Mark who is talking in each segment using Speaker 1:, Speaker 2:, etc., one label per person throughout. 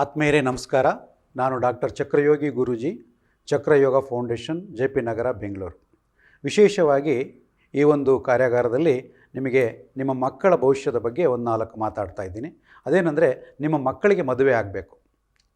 Speaker 1: ಆತ್ಮೀಯರೇ, ನಮಸ್ಕಾರ. ನಾನು doctor Chakrayogi Guruji, Chakrayoga foundation, J P Nagar, Bengaluru. ವಿಶೇಷವಾಗಿ ಈ ಒಂದು ಕಾರ್ಯಾಗಾರದಲ್ಲಿ ನಿಮಗೆ ನಿಮ್ಮ ಮಕ್ಕಳ ಭವಿಷ್ಯದ ಬಗ್ಗೆ ಒಂದು ನಾಲ್ಕು ಮಾತಾಡ್ತಾ ಇದ್ದೀನಿ. ಅದೇನೆಂದರೆ, ನಿಮ್ಮ ಮಕ್ಕಳಿಗೆ ಮದುವೆ ಆಗಬೇಕು.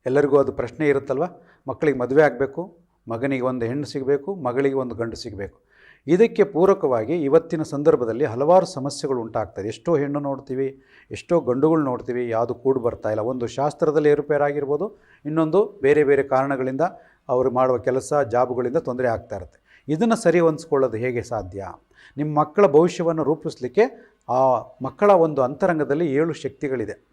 Speaker 1: ಎಲ್ಲರಿಗೂ ಅದು ಪ್ರಶ್ನೆ ಇರುತ್ತಲ್ವ? ಮಕ್ಕಳಿಗೆ ಮದುವೆ ಆಗಬೇಕು, ಮಗನಿಗೆ ಒಂದು ಹೆಣ್ಣು ಸಿಗಬೇಕು, ಮಗಳಿಗೆ ಒಂದು ಗಂಡು ಸಿಗಬೇಕು. ಇದಕ್ಕೆ ಪೂರಕವಾಗಿ ಇವತ್ತಿನ ಸಂದರ್ಭದಲ್ಲಿ ಹಲವಾರು ಸಮಸ್ಯೆಗಳು ಉಂಟಾಗ್ತದೆ. ಎಷ್ಟೋ ಹೆಣ್ಣು ನೋಡ್ತೀವಿ, ಎಷ್ಟೋ ಗಂಡುಗಳು ನೋಡ್ತೀವಿ, ಯಾವುದು ಕೂಡು ಬರ್ತಾ ಇಲ್ಲ. ಒಂದು ಶಾಸ್ತ್ರದಲ್ಲಿ ಏರುಪೇರಾಗಿರ್ಬೋದು, ಇನ್ನೊಂದು ಬೇರೆ ಬೇರೆ ಕಾರಣಗಳಿಂದ ಅವರು ಮಾಡುವ ಕೆಲಸ, ಜಾಬುಗಳಿಂದ ತೊಂದರೆ ಆಗ್ತಾ ಇರುತ್ತೆ. ಇದನ್ನು ಸರಿ ಹೊಂದಿಸ್ಕೊಳ್ಳೋದು ಹೇಗೆ ಸಾಧ್ಯ? ನಿಮ್ಮ ಮಕ್ಕಳ ಭವಿಷ್ಯವನ್ನು ರೂಪಿಸಲಿಕ್ಕೆ ಆ ಮಕ್ಕಳ ಒಂದು ಅಂತರಂಗದಲ್ಲಿ ಏಳು ಶಕ್ತಿಗಳಿದೆ.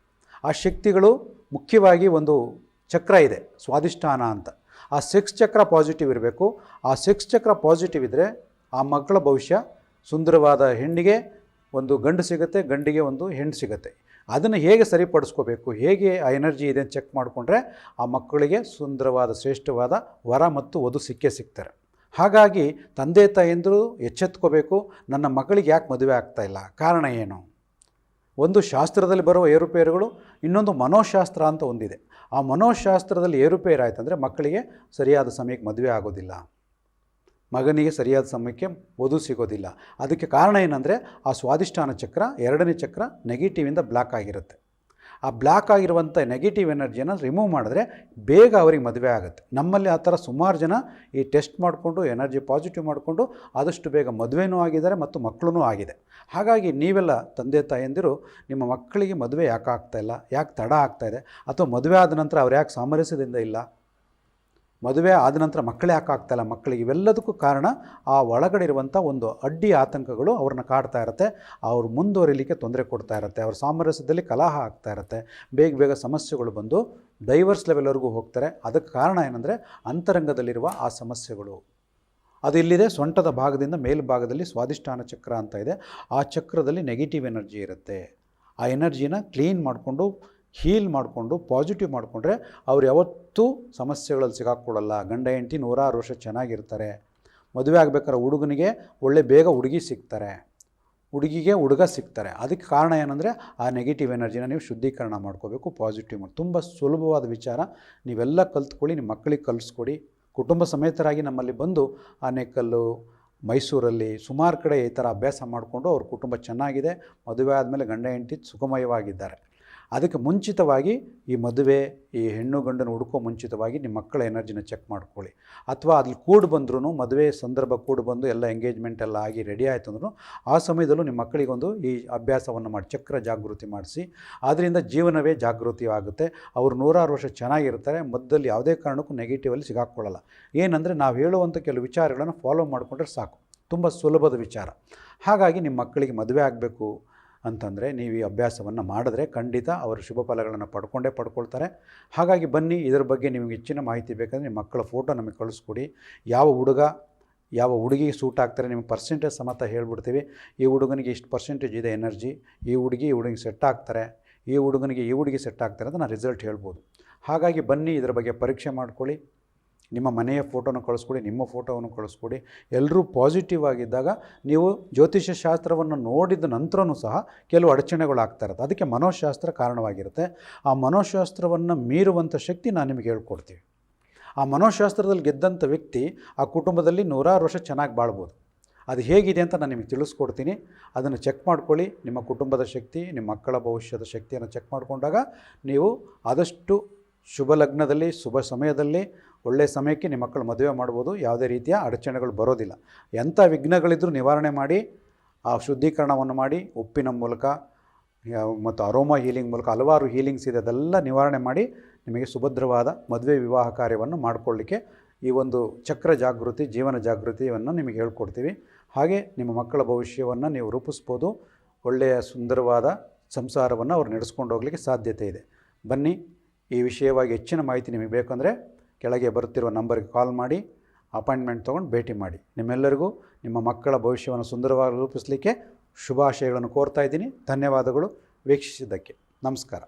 Speaker 1: ಆ ಶಕ್ತಿಗಳು ಮುಖ್ಯವಾಗಿ ಒಂದು ಚಕ್ರ ಇದೆ ಸ್ವಾದಿಷ್ಠಾನ ಅಂತ. ಆ ಸೆಕ್ಸ್ ಚಕ್ರ ಪಾಸಿಟಿವ್ ಇರಬೇಕು. ಆ ಸೆಕ್ಸ್ ಚಕ್ರ ಪಾಸಿಟಿವ್ ಇದ್ದರೆ ಆ ಮಕ್ಕಳ ಭವಿಷ್ಯ ಸುಂದರವಾದ ಹೆಣ್ಣಿಗೆ ಒಂದು ಗಂಡು ಸಿಗುತ್ತೆ, ಗಂಡಿಗೆ ಒಂದು ಹೆಣ್ಣು ಸಿಗುತ್ತೆ. ಅದನ್ನು ಹೇಗೆ ಸರಿಪಡಿಸ್ಕೋಬೇಕು, ಹೇಗೆ ಆ ಎನರ್ಜಿ ಇದೆ ಅಂತ ಚೆಕ್ ಮಾಡಿಕೊಂಡ್ರೆ ಆ ಮಕ್ಕಳಿಗೆ ಸುಂದರವಾದ, ಶ್ರೇಷ್ಠವಾದ ವರ ಮತ್ತು ವಧು ಸಿಕ್ಕೇ ಸಿಗ್ತಾರೆ. ಹಾಗಾಗಿ ತಂದೆ ತಾಯಂದಿರು ಎಚ್ಚೆತ್ಕೋಬೇಕು, ನನ್ನ ಮಕ್ಕಳಿಗೆ ಯಾಕೆ ಮದುವೆ ಆಗ್ತಾಯಿಲ್ಲ ಕಾರಣ ಏನು? ಒಂದು ಶಾಸ್ತ್ರದಲ್ಲಿ ಬರುವ ಏರುಪೇರುಗಳು, ಇನ್ನೊಂದು ಮನೋಶಾಸ್ತ್ರ ಅಂತ ಒಂದಿದೆ. ಆ ಮನೋಶಾಸ್ತ್ರದಲ್ಲಿ ಏರುಪೇರಾಯ್ತಂದರೆ ಮಕ್ಕಳಿಗೆ ಸರಿಯಾದ ಸಮಯಕ್ಕೆ ಮದುವೆ ಆಗೋದಿಲ್ಲ. ಮಗನಿಗೆ ಸರಿಯಾದ ಸಮಯಕ್ಕೆ ವಧು ಸಿಗೋದಿಲ್ಲ. ಅದಕ್ಕೆ ಕಾರಣ ಏನಂದರೆ, ಆ ಸ್ವಾದಿಷ್ಠಾನ ಚಕ್ರ ಎರಡನೇ ಚಕ್ರ ನೆಗೆಟಿವಿಂದ ಬ್ಲಾಕ್ ಆಗಿರುತ್ತೆ. ಆ ಬ್ಲಾಕ್ ಆಗಿರುವಂಥ ನೆಗೆಟಿವ್ ಎನರ್ಜಿಯನ್ನು ರಿಮೂವ್ ಮಾಡಿದ್ರೆ ಬೇಗ ಅವರಿಗೆ ಮದುವೆ ಆಗುತ್ತೆ. ನಮ್ಮಲ್ಲಿ ಆ ಥರ ಸುಮಾರು ಜನ ಈ ಟೆಸ್ಟ್ ಮಾಡಿಕೊಂಡು ಎನರ್ಜಿ ಪಾಸಿಟಿವ್ ಮಾಡಿಕೊಂಡು ಆದಷ್ಟು ಬೇಗ ಮದುವೆನೂ ಆಗಿದ್ದಾರೆ ಮತ್ತು ಮಕ್ಕಳೂ ಆಗಿದೆ. ಹಾಗಾಗಿ ನೀವೆಲ್ಲ ತಂದೆ ತಾಯಂದಿರು, ನಿಮ್ಮ ಮಕ್ಕಳಿಗೆ ಮದುವೆ ಯಾಕೆ ಆಗ್ತಾಯಿಲ್ಲ ಯಾಕೆ ತಡ ಆಗ್ತಾಯಿದೆ ಅಥವಾ ಮದುವೆ ಆದ ನಂತರ ಅವ್ರು ಯಾಕೆ ಸಾಮರಸ್ಯದಿಂದ ಇಲ್ಲ? ಮದುವೆ ಆದ ನಂತರ ಮಕ್ಕಳೇ ಯಾಕೆ ಆಗ್ತಾಯಿಲ್ಲ? ಮಕ್ಕಳಿಗೆ ಇವೆಲ್ಲದಕ್ಕೂ ಕಾರಣ ಆ ಒಳಗಡೆ ಇರುವಂಥ ಒಂದು ಅಡ್ಡಿ ಆತಂಕಗಳು ಅವ್ರನ್ನ ಕಾಡ್ತಾ ಇರುತ್ತೆ. ಅವ್ರು ಮುಂದುವರಿಲಿಕ್ಕೆ ತೊಂದರೆ ಕೊಡ್ತಾ ಇರುತ್ತೆ. ಅವ್ರ ಸಾಮರಸ್ಯದಲ್ಲಿ ಕಲಹ ಆಗ್ತಾ ಇರುತ್ತೆ. ಬೇಗ ಬೇಗ ಸಮಸ್ಯೆಗಳು ಬಂದು ಡೈವರ್ಸ್ ಲೆವೆಲ್ವರೆಗೂ ಹೋಗ್ತಾರೆ. ಅದಕ್ಕೆ ಕಾರಣ ಏನಂದರೆ ಅಂತರಂಗದಲ್ಲಿರುವ ಆ ಸಮಸ್ಯೆಗಳು. ಅದು ಇಲ್ಲಿದೆ, ಸೊಂಟದ ಭಾಗದಿಂದ ಮೇಲ್ಭಾಗದಲ್ಲಿ ಸ್ವಾದಿಷ್ಠಾನ ಚಕ್ರ ಅಂತ ಇದೆ. ಆ ಚಕ್ರದಲ್ಲಿ ನೆಗೆಟಿವ್ ಎನರ್ಜಿ ಇರುತ್ತೆ. ಆ ಎನರ್ಜಿನ ಕ್ಲೀನ್ ಮಾಡಿಕೊಂಡು ಹೀಲ್ ಮಾಡಿಕೊಂಡು ಪಾಸಿಟಿವ್ ಮಾಡಿಕೊಂಡ್ರೆ ಅವ್ರು ಯಾವತ್ತೂ ಸಮಸ್ಯೆಗಳಲ್ಲಿ ಸಿಗಾಕ್ಕೊಳ್ಳಲ್ಲ ಗಂಡ, ಹೆಂಡತಿ ನೂರಾರು ವರ್ಷ ಚೆನ್ನಾಗಿರ್ತಾರೆ. ಮದುವೆ ಆಗಬೇಕಾದ್ರೆ ಹುಡುಗನಿಗೆ ಒಳ್ಳೆ ಬೇಗ ಹುಡುಗಿ ಸಿಗ್ತಾರೆ. ಹುಡುಗಿಗೆ ಹುಡುಗ ಸಿಗ್ತಾರೆ. ಅದಕ್ಕೆ ಕಾರಣ ಏನಂದರೆ, ಆ ನೆಗೆಟಿವ್ ಎನರ್ಜಿನ ನೀವು ಶುದ್ಧೀಕರಣ ಮಾಡ್ಕೋಬೇಕು ಪಾಸಿಟಿವ್ ಮಾಡಿ, ತುಂಬ ಸುಲಭವಾದ ವಿಚಾರ. ನೀವೆಲ್ಲ ಕಲ್ತ್ಕೊಳ್ಳಿ, ನಿಮ್ಮ ಮಕ್ಕಳಿಗೆ ಕಲಿಸ್ಕೊಡಿ. ಕುಟುಂಬ ಸಮೇತರಾಗಿ ನಮ್ಮಲ್ಲಿ ಬಂದು ಆನೇಕಲ್ಲು ಮೈಸೂರಲ್ಲಿ ಸುಮಾರು ಕಡೆ ಈ ಥರ ಅಭ್ಯಾಸ ಮಾಡಿಕೊಂಡು ಅವ್ರ ಕುಟುಂಬ ಚೆನ್ನಾಗಿದೆ. ಮದುವೆ ಆದಮೇಲೆ ಗಂಡ, ಹೆಂಡತಿ ಸುಖಮಯವಾಗಿದ್ದಾರೆ. ಅದಕ್ಕೆ ಮುಂಚಿತವಾಗಿ ಈ ಮದುವೆ, ಈ ಹೆಣ್ಣು ಗಂಡನ ಹುಡುಕೋ ಮುಂಚಿತವಾಗಿ ನಿಮ್ಮ ಮಕ್ಕಳ ಎನರ್ಜಿನ ಚೆಕ್ ಮಾಡ್ಕೊಳ್ಳಿ. ಅಥವಾ ಅಲ್ಲಿ ಕೂಡ್ ಬಂದ್ರೂ ಮದುವೆ ಸಂದರ್ಭ ಕೂಡು ಬಂದು ಎಲ್ಲ ಎಂಗೇಜ್ಮೆಂಟ್ ಎಲ್ಲ ಆಗಿ ರೆಡಿ ಆಯಿತು ಅಂದ್ರೂ ಆ ಸಮಯದಲ್ಲೂ ನಿಮ್ಮ ಮಕ್ಕಳಿಗೊಂದು ಈ ಅಭ್ಯಾಸವನ್ನು ಮಾಡಿ, ಚಕ್ರ ಜಾಗೃತಿ ಮಾಡಿಸಿ. ಆದ್ದರಿಂದ ಜೀವನವೇ ಜಾಗೃತಿ ಆಗುತ್ತೆ ಅವರು ನೂರಾರು ವರ್ಷ ಚೆನ್ನಾಗಿರ್ತಾರೆ, ಮದ್ದಲ್ಲಿ ಯಾವುದೇ ಕಾರಣಕ್ಕೂ ನೆಗೆಟಿವಲ್ಲಿ ಸಿಗಾಕ್ಕೊಳ್ಳಲ್ಲ. ಏನಂದರೆ ನಾವು ಹೇಳುವಂಥ ಕೆಲವು ವಿಚಾರಗಳನ್ನು ಫಾಲೋ ಮಾಡಿಕೊಂಡ್ರೆ ಸಾಕು. ತುಂಬ ಸುಲಭದ ವಿಚಾರ. ಹಾಗಾಗಿ ನಿಮ್ಮ ಮಕ್ಕಳಿಗೆ ಮದುವೆ ಆಗಬೇಕು ಅಂತಂದರೆ ನೀವು ಈ ಅಭ್ಯಾಸವನ್ನು ಮಾಡಿದ್ರೆ ಖಂಡಿತ ಅವರು ಶುಭ ಫಲಗಳನ್ನು ಪಡ್ಕೊಂಡೇ ಪಡ್ಕೊಳ್ತಾರೆ. ಹಾಗಾಗಿ ಬನ್ನಿ, ಇದರ ಬಗ್ಗೆ ನಿಮಗೆ ಹೆಚ್ಚಿನ ಮಾಹಿತಿ ಬೇಕಂದರೆ ನಿಮ್ಮ ಮಕ್ಕಳ ಫೋಟೋ ನಮಗೆ ಕಳಿಸ್ಕೊಡಿ. ಯಾವ ಹುಡುಗ, ಯಾವ ಹುಡುಗಿಗೆ ಸೂಟ್ ಆಗ್ತಾರೆ ನಿಮಗೆ ಪರ್ಸೆಂಟೇಜ್ ಸಮೇತ ಹೇಳ್ಬಿಡ್ತೀವಿ. ಈ ಹುಡುಗನಿಗೆ ಇಷ್ಟು ಪರ್ಸೆಂಟೇಜ್ ಇದೆ ಎನರ್ಜಿ ಈ ಹುಡುಗಿ ಈ ಹುಡುಗಿಗೆ ಸೆಟ್ ಆಗ್ತಾರೆ, ಈ ಹುಡುಗನಿಗೆ ಈ ಹುಡುಗಿ ಸೆಟ್ ಆಗ್ತಾರೆ ಅಂತ ನಾನು ರಿಸಲ್ಟ್ ಹೇಳ್ಬೋದು. ಹಾಗಾಗಿ ಬನ್ನಿ, ಇದರ ಬಗ್ಗೆ ಪರೀಕ್ಷೆ ಮಾಡ್ಕೊಳ್ಳಿ. ನಿಮ್ಮ ಮನೆಯ ಫೋಟೋನ ಕಳಿಸ್ಕೊಡಿ, ನಿಮ್ಮ ಫೋಟೋವನ್ನು ಕಳಿಸ್ಕೊಡಿ. ಎಲ್ಲರೂ ಪಾಸಿಟಿವ್ ಆಗಿದ್ದಾಗ ನೀವು ಜ್ಯೋತಿಷ್ಯ ಶಾಸ್ತ್ರವನ್ನು ನೋಡಿದ ನಂತರನೂ ಸಹ ಕೆಲವು ಅಡಚಣೆಗಳು ಆಗ್ತಾ ಇರುತ್ತೆ. ಅದಕ್ಕೆ ಮನೋಶಾಸ್ತ್ರ ಕಾರಣವಾಗಿರುತ್ತೆ. ಆ ಮನೋಶಾಸ್ತ್ರವನ್ನು ಮೀರುವಂಥ ಶಕ್ತಿ ನಾನು ನಿಮಗೆ ಹೇಳ್ಕೊಡ್ತೀವಿ ಆ ಮನೋಶಾಸ್ತ್ರದಲ್ಲಿ ಗೆದ್ದಂಥ ವ್ಯಕ್ತಿ ಆ ಕುಟುಂಬದಲ್ಲಿ ನೂರಾರು ವರ್ಷ ಚೆನ್ನಾಗಿ ಬಾಳ್ಬೋದು. ಅದು ಹೇಗಿದೆ ಅಂತ ನಾನು ನಿಮಗೆ ತಿಳಿಸ್ಕೊಡ್ತೀನಿ. ಅದನ್ನು ಚೆಕ್ ಮಾಡ್ಕೊಳ್ಳಿ. ನಿಮ್ಮ ಕುಟುಂಬದ ಶಕ್ತಿ, ನಿಮ್ಮ ಮಕ್ಕಳ ಭವಿಷ್ಯದ ಶಕ್ತಿಯನ್ನು ಚೆಕ್ ಮಾಡಿಕೊಂಡಾಗ ನೀವು ಆದಷ್ಟು ಶುಭ ಲಗ್ನದಲ್ಲಿ, ಶುಭ ಸಮಯದಲ್ಲಿ ಒಳ್ಳೆಯ ಸಮಯಕ್ಕೆ ನಿಮ್ಮ ಮಕ್ಕಳು ಮದುವೆ ಮಾಡ್ಬೋದು. ಯಾವುದೇ ರೀತಿಯ ಅಡಚಣೆಗಳು ಬರೋದಿಲ್ಲ. ಎಂಥ ವಿಘ್ನಗಳಿದ್ದರೂ ನಿವಾರಣೆ ಮಾಡಿ, ಆ ಶುದ್ಧೀಕರಣವನ್ನು ಮಾಡಿ, ಉಪ್ಪಿನ ಮೂಲಕ ಮತ್ತು ಅರೋಮಾ ಹೀಲಿಂಗ್ ಮೂಲಕ ಹಲವಾರು ಹೀಲಿಂಗ್ಸ್ ಇದೆ. ಅದೆಲ್ಲ ನಿವಾರಣೆ ಮಾಡಿ ನಿಮಗೆ ಸುಭದ್ರವಾದ ಮದುವೆ ವಿವಾಹ ಕಾರ್ಯವನ್ನು ಮಾಡಿಕೊಳ್ಳಿಕ್ಕೆ ಈ ಒಂದು ಚಕ್ರ ಜಾಗೃತಿ, ಜೀವನ ಜಾಗೃತಿಯನ್ನು ನಿಮಗೆ ಹೇಳ್ಕೊಡ್ತೀವಿ. ಹಾಗೆ ನಿಮ್ಮ ಮಕ್ಕಳ ಭವಿಷ್ಯವನ್ನು ನೀವು ರೂಪಿಸ್ಬೋದು. ಒಳ್ಳೆಯ ಸುಂದರವಾದ ಸಂಸಾರವನ್ನು ಅವ್ರು ನಡೆಸ್ಕೊಂಡು ಹೋಗಲಿಕ್ಕೆ ಸಾಧ್ಯತೆ ಇದೆ. ಬನ್ನಿ, ಈ ವಿಷಯವಾಗಿ ಹೆಚ್ಚಿನ ಮಾಹಿತಿ ನಿಮಗೆ ಬೇಕಂದರೆ ಕೆಳಗೆ ಬರುತ್ತಿರುವ ನಂಬರ್ಗೆ ಕಾಲ್ ಮಾಡಿ ಅಪಾಯಿಂಟ್ಮೆಂಟ್ ತೊಗೊಂಡು ಭೇಟಿ ಮಾಡಿ. ನಿಮ್ಮೆಲ್ಲರಿಗೂ ನಿಮ್ಮ ಮಕ್ಕಳ ಭವಿಷ್ಯವನ್ನು ಸುಂದರವಾಗಿ ರೂಪಿಸಲಿಕ್ಕೆ ಶುಭಾಶಯಗಳನ್ನು ಕೋರ್ತಾ ಇದ್ದೀನಿ. ಧನ್ಯವಾದಗಳು. ವೀಕ್ಷಿಸಿದ್ದಕ್ಕೆ. ನಮಸ್ಕಾರ.